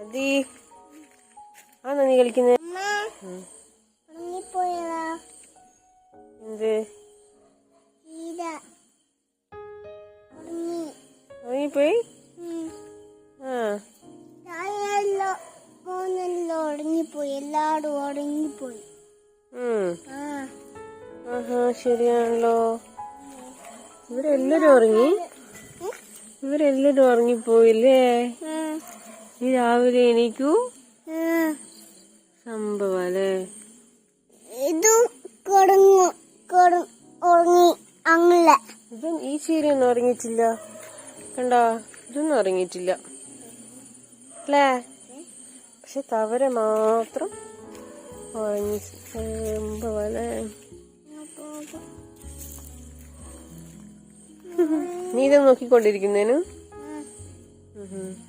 അതി. ആണോ നീ കളിക്കുന്നത് എന്ത്? ഉറങ്ങിപ്പോയി. ആ. ഉറങ്ങിപ്പോയി. എല്ലാവരും ഉറങ്ങിപ്പോയി. ആഹാ ശരിയാണല്ലോ. ഇവരെല്ലാരും ഉറങ്ങി? ഇവരെല്ലാരും ഉറങ്ങിപ്പോയില്ലേ? രാവിലെ എണീക്കൂ. ഉം. ഇത് ഇതും കിടങ്ങു കിട ഉറങ്ങി അങ്ങനെ ഇത് ഈ ചീരയൊന്നും ഉറങ്ങിയിട്ടില്ല. കണ്ടോ? ഇതൊന്നും ഉറങ്ങിയിട്ടില്ല. അല്ലേ? പക്ഷെ തവര മാത്രം ഉറങ്ങി. സംഭവല്ലേ നീ ഇത്. ഉം.